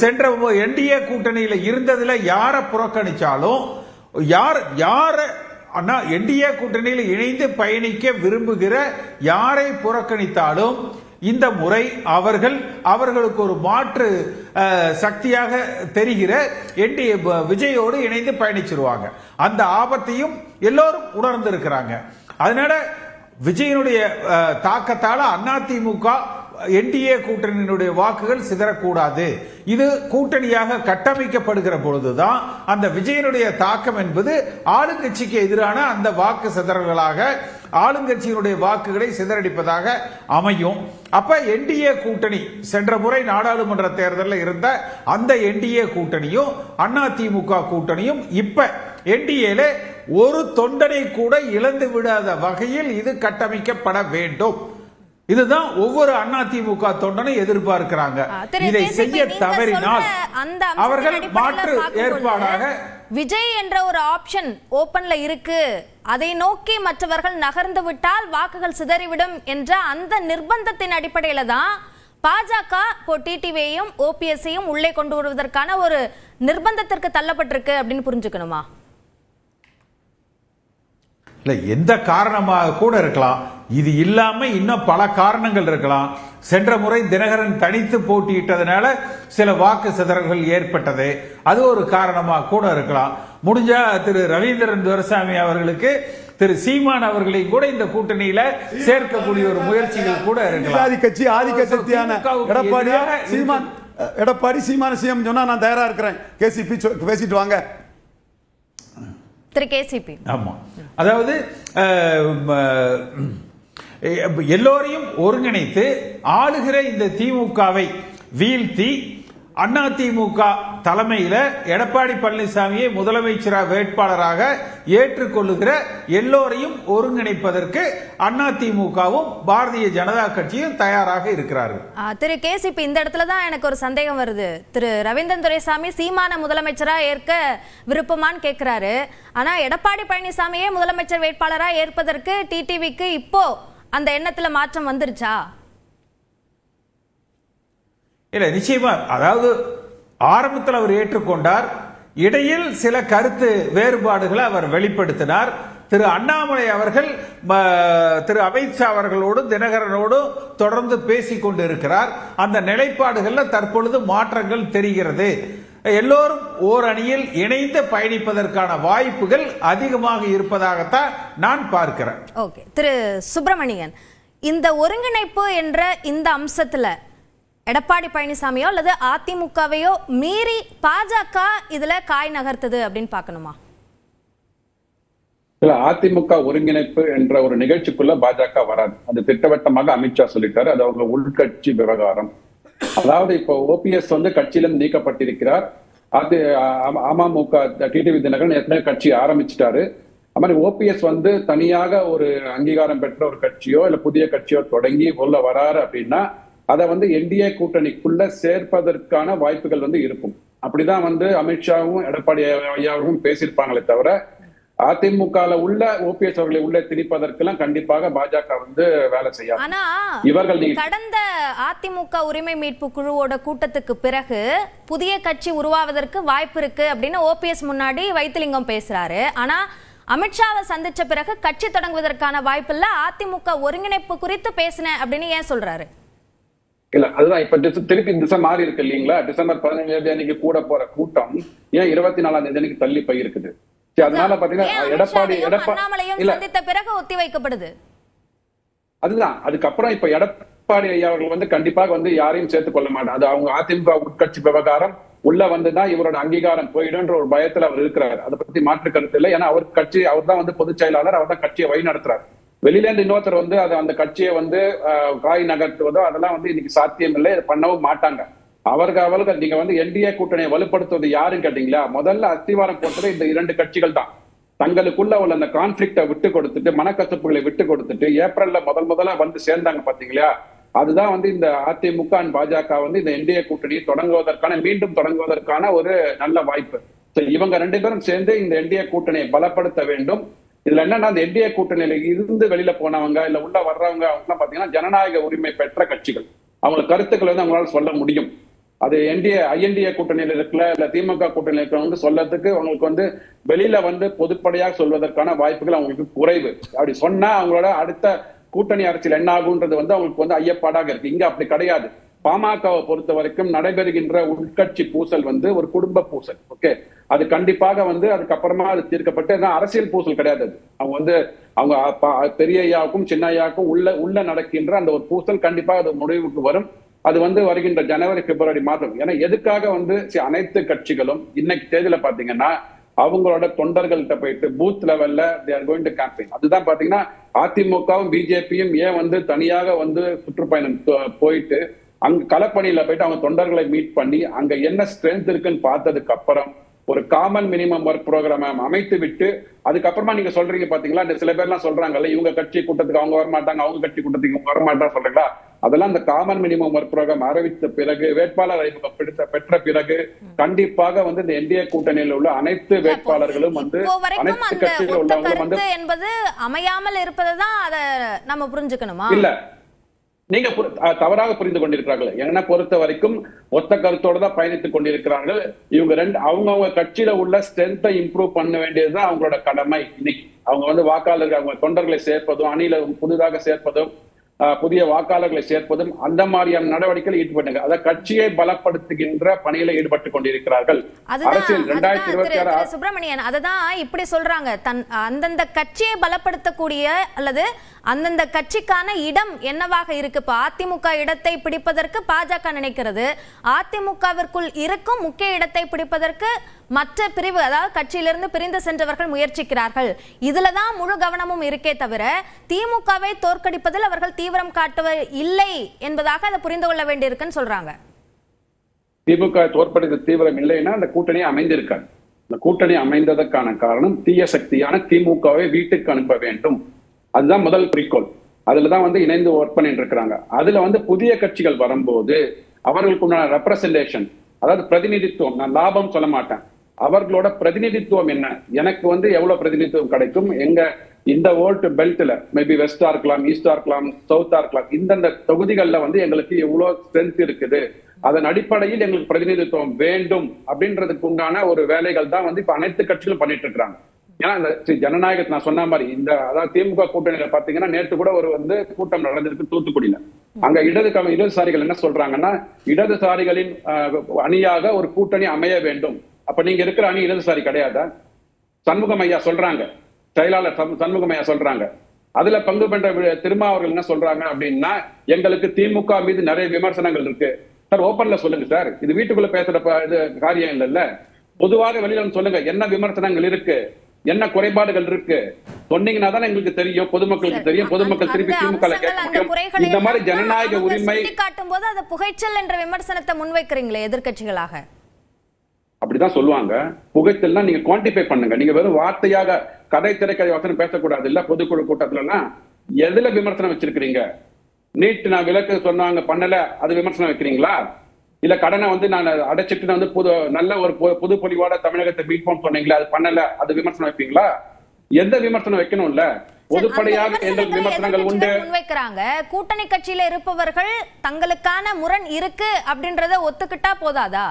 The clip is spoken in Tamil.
சென்ற என்டிஏ கூட்டணியில இருந்ததுல யாரை புறக்கணிச்சாலும் யார் யார அண்ணா என்டிஏ கூட்டணியில் இணைந்து பயணிக்க விரும்புகிற யாரை புறக்கணித்தாலும் இந்த முறை அவர்கள் அவர்களுக்கு ஒரு மாற்று சக்தியாக தெரிகிற என்டிஏ விஜயோடு இணைந்து பயணிச்சிருவாங்க. அந்த ஆபத்தையும் எல்லோரும் உணர்ந்திருக்கிறாங்க. அதனால விஜயனுடைய தாக்கத்தால் தாக்கத்தால அதிமுக என்டிஏ கூட்டணியினுடைய வாக்குகள் சிதறக்கூடாது. இது கூட்டணியாக கட்டமைக்கப்படுகிற பொழுதுதான் அந்த விஜயனுடைய தாக்கம் என்பது ஆளுங்கட்சிக்கு எதிரான அந்த வாக்கு சிதறல்களாக ஆளுங்கட்சியினுடைய வாக்குகளை சிதறடிப்பதாக அமையும். அப்ப என்டிஏ கூட்டணி சென்ற முறை நாடாளுமன்ற தேர்தலில் இருந்த அந்த என்டிஏ கூட்டணியும் அண்ணா திமுக கூட்டணியும் இப்ப என்டிஏல ஒரு தொண்டனை கூட இழந்து விடாத வகையில் இது கட்டமைக்கப்பட வேண்டும். இதுதான் ஒவ்வொரு அதிமுக தொண்டனை எதிர்பார்க்கிறாங்க. இதை செய்ய தவறினால் அவர்கள் மாற்று ஏற்பாடாக விஜய் என்ற ஒரு ஆப்ஷன் ஓபன்ல இருக்கு. அதை நோக்கி மற்றவர்கள் நகர்ந்து விட்டால் வாக்குகள் சிதறிவிடும் என்ற அந்த நிர்பந்தத்தின் அடிப்படையில தான் பாஜக இப்போ டிடிவியையும் ஓபிஎஸ்ஐயும் உள்ளே கொண்டு வருவதற்கான ஒரு நிர்பந்தத்திற்கு தள்ளப்பட்டிருக்கு அப்படின்னு புரிஞ்சுக்கணுமா? இல்ல எந்த காரணமாக கூட இருக்கலாம். இது இல்லாம இன்னும் பல காரணங்கள் இருக்கலாம். சென்ற முறை தினகரன் தனித்து போட்டியிட்டதுனால சில வாக்கு சிதறல்கள் ஏற்பட்டது. அது ஒரு காரணமாக கூட இருக்கலாம். முடிஞ்சா திரு ரவீந்திரன் துரசாமி அவர்களுக்கு திரு சீமான் அவர்களையும் கூட இந்த கூட்டணியில சேர்க்கக்கூடிய ஒரு முயற்சிகள் கூட இருக்கலாம். ஆதி கட்சி ஆதிக்க சக்தியான திமுகவுக்கு எடப்பாடி எதிராக சீமான் எடப்பாடி சீமான சிஎம் சொன்னா நான் தயாரா இருக்கிறேன். கேசிபி பேசிட்டு வாங்க. திரு கேசிபி. ஆமா. அதாவது எல்லோரையும் ஒருங்கிணைத்து ஆளுகிற இந்த திமுகவை வீழ்த்தி அண்ணா திமுக தலைமையில எடப்பாடி பழனிசாமியை முதலமைச்சராக வேட்பாளராக ஏற்றுக்கொள்ளுகிற எல்லோரையும் ஒருங்கிணைப்பதற்கு அண்ணா திமுகவும் பாரதிய ஜனதா கட்சியும் தயாராக இருக்கிறார்கள். திரு கேசிபி இந்த இடத்துல தான் எனக்கு ஒரு சந்தேகம் வருது. திரு ரவீந்திரன் துரைசாமி சீமான முதலமைச்சரா ஏற்க விருப்பமான்னு கேட்கிறாரு ஆனா எடப்பாடி பழனிசாமியே முதலமைச்சர் வேட்பாளராக ஏற்பதற்கு டிடிவிக்கு இப்போ அந்த எண்ணத்துல மாற்றம் வந்துருச்சா? இல்ல நிச்சயமா. அதாவது ஆரம்பத்தில் அவர் ஏற்றுக்கொண்டார். இடையில் சில கருத்து வேறுபாடுகளை அவர் வெளிப்படுத்தினார். திரு அண்ணாமலை அவர்கள் திரு அமித்ஷா அவர்களோடும் தினகரனோடும் தொடர்ந்து பேசிக் கொண்டிருக்கிறார் அந்த நிலைப்பாடுகளில் தற்பொழுது மாற்றங்கள் தெரிகிறது. எல்லோரும் ஓர் அணியில் இணைந்து பயணிப்பதற்கான வாய்ப்புகள் அதிகமாக இருப்பதாகத்தான் நான் பார்க்கிறேன். ஓகே. திரு சுப்பிரமணியன் இந்த ஒருங்கிணைப்பு என்ற இந்த அம்சத்துல எடப்பாடி பழனிசாமியோ அல்லது அதிமுகவையோ மீறி பாஜக இதுல காய் நகர்த்துது அப்படின்னு பார்க்கணுமா? இல்ல அதிமுக ஒருங்கிணைப்பு என்ற ஒரு நிகழ்ச்சிக்குள்ள பாஜக வராது. அது திட்டவட்டமாக அமித்ஷா சொல்லிட்டாரு. அது அவங்க உள்கட்சி விவகாரம். அதாவது இப்போ ஓபிஎஸ் வந்து கட்சியிலிருந்து நீக்கப்பட்டிருக்கிறார். அது அமமுக டிடிவி தினகரன் ஏற்கனவே கட்சி ஆரம்பிச்சிட்டாரு. அது மாதிரி ஓபிஎஸ் வந்து தனியாக ஒரு அங்கீகாரம் பெற்ற ஒரு கட்சியோ இல்ல புதிய கட்சியோ தொடங்கி உள்ள வராரு அப்படின்னா அதை வந்து என்டிஏ கூட்டணிக்குள்ள சேர்ப்பதற்கான வாய்ப்புகள் வந்து இருக்கும். அப்படிதான் வந்து அமித்ஷாவும் எடப்பாடி ஐயாவும் பேசியிருப்பாங்களே தவிர அதிமுகல உள்ள ஓபிஎஸ் அவர்களை உள்ளே திணிப்பதற்கெல்லாம் கண்டிப்பாக பாஜக வந்து வேலை செய்யாது. ஆனா இவர்கள் கடந்த அதிமுக உரிமை மீட்பு குழுவோட கூட்டத்துக்கு பிறகு புதிய கட்சி உருவாவதற்கு வாய்ப்பு இருக்கு அப்படின்னு ஓபிஎஸ் முன்னாடி வைத்திலிங்கம் பேசுறாரு. ஆனா அமித்ஷாவை சந்திச்ச பிறகு கட்சி தொடங்குவதற்கான வாய்ப்பு இல்ல அதிமுக ஒருங்கிணைப்பு குறித்து பேசினேன் அப்படின்னு ஏன் சொல்றாரு? இல்ல அதுதான் இப்ப திருப்பி திசை மாறி இருக்கு இல்லீங்களா? டிசம்பர் பதினஞ்சாம் தேதி அன்னைக்கு கூட போற கூட்டம் ஏன் இருபத்தி நாலாம் தேதி அன்னைக்கு தள்ளி போயிருக்குது? அதனால பாத்தீங்கன்னா எடப்பாடி அமித்ஷாவையும் எடப்பா அண்ணாமலையும் இல்ல. சந்தித்த பிறகு ஒத்தி வைக்கப்படுது அதுதான். அதுக்கப்புறம் இப்ப எடப்பாடி ஐயா அவர்கள் வந்து கண்டிப்பாக வந்து யாரையும் சேர்த்துக் கொள்ள மாட்டார். அது அவங்க அதிமுக உட்கட்சி விவகாரம். உள்ள வந்துதான் இவரோட அங்கீகாரம் போயிடும்ன்ற ஒரு பயத்துல அவர் இருக்கிறார். அதை பத்தி மாற்று கருத்து இல்லை. ஏன்னா அவர் கட்சி அவர் தான் வந்து பொதுச் செயலாளர். அவர் தான் கட்சியை வழி நடத்துறாரு வெளியில இருந்து இன்னொருத்தர் வந்து அது அந்த கட்சியை வந்து காய் நகர்த்துவதோ அதெல்லாம் வந்து இன்னைக்கு சாத்தியம் இல்லை பண்ணவும் மாட்டாங்க. அவர்கள் அவர்கள் நீங்க வந்து என்டிஏ கூட்டணியை வலுப்படுத்துவது யாருன்னு கேட்டீங்களா? முதல்ல அஸ்திவாரம் போட்டது இந்த இரண்டு கட்சிகள் தான். தங்களுக்குள்ள உள்ள அந்த கான்ஃபிளிக்ட விட்டு கொடுத்துட்டு மனக்கசப்புகளை விட்டு கொடுத்துட்டு ஏப்ரல்ல முதல் முதல்ல வந்து சேர்ந்தாங்க பாத்தீங்களா? அதுதான் வந்து இந்த அதிமுக பாஜக வந்து இந்த என்டிஏ கூட்டணியை தொடங்குவதற்கான மீண்டும் தொடங்குவதற்கான ஒரு நல்ல வாய்ப்பு. இவங்க ரெண்டு பேரும் சேர்ந்து இந்த என்டிஏ கூட்டணியை பலப்படுத்த வேண்டும். இதுல என்னன்னா அந்த என்டிஏ கூட்டணியில இருந்து வெளியில போனவங்க இல்ல உள்ள வர்றவங்க அவங்க பாத்தீங்கன்னா ஜனநாயக உரிமை பெற்ற கட்சிகள். அவங்க கருத்துக்களை வந்து அவங்களால சொல்ல முடியும். அது என்டிஏ ஐஎன்டிஏ கூட்டணியில் இருக்கல இல்ல திமுக கூட்டணியில் இருக்கிறவங்க சொல்லறதுக்கு அவங்களுக்கு வந்து வெளியில வந்து பொதுப்படையாக சொல்வதற்கான வாய்ப்புகள் அவங்களுக்கு குறைவு. அப்படி சொன்னா அவங்களோட அடுத்த கூட்டணி அரசியல் என்ன ஆகுன்றது வந்து அவங்களுக்கு வந்து ஐயப்பாடாக இருக்கு. இங்க அப்படி கிடையாது. பாமகவை பொறுத்த வரைக்கும் நடைபெறுகின்ற உட்கட்சி பூசல் வந்து ஒரு குடும்ப பூசல். ஓகே? அது கண்டிப்பாக வந்து அதுக்கப்புறமா அது தீர்க்கப்பட்டு ஏன்னா அரசியல் பூசல் கிடையாது அது. அவங்க வந்து அவங்க அப்பா- பெரிய ஐயாவுக்கும் சின்ன ஐயாவுக்கும் உள்ள உள்ள நடக்கின்ற அந்த ஒரு பூசல் கண்டிப்பாக அது முடிவுக்கு வரும். அது வந்து வருகின்ற ஜனவரி பிப்ரவரி மாதம். ஏன்னா எதுக்காக வந்து அனைத்து கட்சிகளும் இன்னைக்கு தேதியில பாத்தீங்கன்னா அவங்களோட தொண்டர்கள்ட்ட போயிட்டு பூத் லெவல்ல தேர் கோயிங் டு கேம்பெயின் அதுதான் பாத்தீங்கன்னா அதிமுகவும் பிஜேபியும் ஏன் வந்து தனியாக வந்து சுற்றுப்பயணம் போயிட்டு அங்க களப்பணியில போயிட்டு அவங்க தொண்டர்களை மீட் பண்ணி அங்க என்ன ஸ்ட்ரென்த் இருக்குன்னு பார்த்ததுக்கு அப்புறம் ஒரு காமன் மினிமம் ஒர்க் ப்ரோக்ராம் அமைத்து விட்டு அதுக்கப்புறமா நீங்க சொல்றீங்க பாத்தீங்களா இந்த சில பேர்லாம் சொல்றாங்கல்ல இவங்க கட்சி கூட்டத்துக்கு அவங்க வர மாட்டாங்க அவங்க கட்சி கூட்டத்துக்கு இவங்க வர மாட்டாங்க சொல்றீங்களா? அதெல்லாம் இந்த காமன் மினிமம் ஒர்க் ப்ரோக்ராம் அறிவித்த பிறகு வேட்பாளர் அறிமுகம் பெற்ற பெற்ற பிறகு கண்டிப்பாக வந்து இந்த என்டிஏ கூட்டணியில் உள்ள அனைத்து வேட்பாளர்களும் வந்து அனைத்து அந்த ஒத்த உள்ளவங்களும் வந்து என்பது அமையாமல் இருப்பதை தான் அத நம்ம புரிஞ்சுக்கணுமா? இல்ல. நீங்க தவறாக புரிந்து கொண்டிருக்கிறார்கள். என்னை பொறுத்த வரைக்கும் ஒத்த கருத்தோட தான் பயணித்துக் கொண்டிருக்கிறார்கள். இவங்க ரெண்டு அவங்கவங்க கட்சியில உள்ள ஸ்ட்ரென்த்தை இம்ப்ரூவ் பண்ண வேண்டியதுதான் அவங்களோட கடமை இன்னைக்கு. அவங்க வந்து வாக்காளர்கள் அவங்க தொண்டர்களை சேர்ப்பதும் அணியில புதிதாக சேர்ப்பதும் புதிய வாக்காளர்களை சேர்ப்பதும் அந்த மாதிரியான நடவடிக்கையில் ஈடுபட்டுங்க அதாவது கட்சியை பலப்படுத்துகின்ற பணியில ஈடுபட்டுக் கொண்டிருக்கிறார்கள். அரசியல் அதுதான் ரெண்டாயிரத்தி திரு இருபத்தி ஆறு சுப்பிரமணியன். அததான் இப்படி சொல்றாங்க. தன் அந்தந்த கட்சியை பலப்படுத்தக்கூடிய அல்லது அந்தந்த கட்சிக்கான இடம் என்னவாக இருக்கு? இப்ப அதிமுக இடத்தை பிடிப்பதற்கு பாஜக நினைக்கிறது. அதிமுகவிற்குள் இருக்கும் முக்கிய இடத்தை பிடிப்பதற்கு மற்ற பிரிவு அதாவது கட்சியிலிருந்து பிரிந்து சென்றவர்கள் முயற்சிக்கிறார்கள். இதுலதான் முழு கவனமும் இருக்கே தவிர திமுகவை தோற்கடிப்பதில் அவர்கள் தீவிரம் காட்டுவர் இல்லை என்பதாக அதை புரிந்து கொள்ள வேண்டியிருக்குன்னு சொல்றாங்க. திமுக தோற்படுத்த தீவிரம் இல்லைன்னா அந்த கூட்டணி அமைந்திருக்காது. இந்த கூட்டணி அமைந்ததற்கான காரணம் தீய சக்தியான திமுகவை வீட்டுக்கு அனுப்ப வேண்டும். அதுதான் முதல் குறிக்கோள். அதுல தான் வந்து இணைந்து ஒர்க் பண்ணிட்டு இருக்கிறாங்க அதுல வந்து புதிய கட்சிகள் வரும்போது அவர்களுக்கு உண்டான ரெப்ரசன்டேஷன் அதாவது பிரதிநிதித்துவம் நான் லாபம் சொல்ல மாட்டேன். அவர்களோட பிரதிநிதித்துவம் என்ன? எனக்கு வந்து எவ்வளவு பிரதிநிதித்துவம் கிடைக்கும்? எங்க இந்த ஓல்ட் பெல்ட்ல மேபி வெஸ்டா இருக்கலாம் ஈஸ்டா இருக்கலாம் சவுத்தா இருக்கலாம் இந்தந்த தொகுதிகள்ல வந்து எங்களுக்கு எவ்வளவு ஸ்ட்ரென்த் இருக்குது. அதன் அடிப்படையில் எங்களுக்கு பிரதிநிதித்துவம் வேண்டும் அப்படின்றதுக்கு உண்டான ஒரு வேலைகள் தான் வந்து இப்ப அனைத்து கட்சிகளும் பண்ணிட்டு இருக்காங்க. ஏன்னா இந்த ஜனநாயகத்தை நான் சொன்ன மாதிரி இந்த அதாவது திமுக கூட்டணியில பாத்தீங்கன்னா நேற்று கூட ஒரு வந்து கூட்டம் நடந்திருக்கு தூத்துக்குடியில. அங்க இடது இடதுசாரிகள் என்ன சொல்றாங்கன்னா இடதுசாரிகளின் அணியாக ஒரு கூட்டணி அமைய வேண்டும். அப்ப நீங்க இருக்கிற அணி இடதுசாரி கிடையாதா? சண்முகம் ஐயா சொல்றாங்க. செயலாளர் சண்- சண்முகம் ஐயா சொல்றாங்க. அதுல பங்கு பெற்ற திருமாவர்கள் என்ன சொல்றாங்க அப்படின்னா எங்களுக்கு திமுக மீது நிறைய விமர்சனங்கள் இருக்கு. சார் ஓப்பன்ல சொல்லுங்க சார். இது வீட்டுக்குள்ள பேசுற இது காரியம் இல்லைல்ல. பொதுவாக வெளியில வந்து சொல்லுங்க என்ன விமர்சனங்கள் இருக்கு? என்ன குறைபாடுகள் இருக்கு? சொன்னீங்கன்னா தான் எங்களுக்கு தெரியும் பொதுமக்களுக்கு தெரியும் பொதுமக்கள் திருப்பி திமுக இந்த மாதிரி ஜனநாயக உரிமை சுட்டிக்காட்டும் போது அதை புகைச்சல் என்ற விமர்சனத்தை முன்வைக்கிறீங்களே எதிர்க்கட்சிகளாக? அப்படிதான் சொல்லுவாங்க. புகைத்தல்னா நீங்க குவான்டிஃபை பண்ணுங்க. நீங்க வெறும் வார்த்தையாக கதை திரைக்கதை வசனம் பேசக்கூடாது இல்ல பொதுக்குழு கூட்டத்துல எல்லாம் எதுல விமர்சனம் வச்சிருக்கிறீங்க? நீட் நான் விலக்கு சொன்னாங்க பண்ணல அது விமர்சனம் வைக்கிறீங்களா? இல்ல கடனை வந்து நான் அடைச்சிட்டு நான் வந்து புது நல்ல ஒரு புது பொலிவோட தமிழகத்தை மீட் பண்ண சொன்னீங்களா அது பண்ணல அது விமர்சனம் வைப்பீங்களா? எந்த விமர்சனம் வைக்கணும்ல? பொதுப்படையாக விமர்சனத்தை விமர்சனங்கள் உண்டு. முன்வைக்கிறாங்க. கூட்டணி கட்சியில இருப்பவர்கள் தங்களுக்கான முரண் இருக்கு அப்படின்றத ஒத்துக்கிட்டா போதாதா?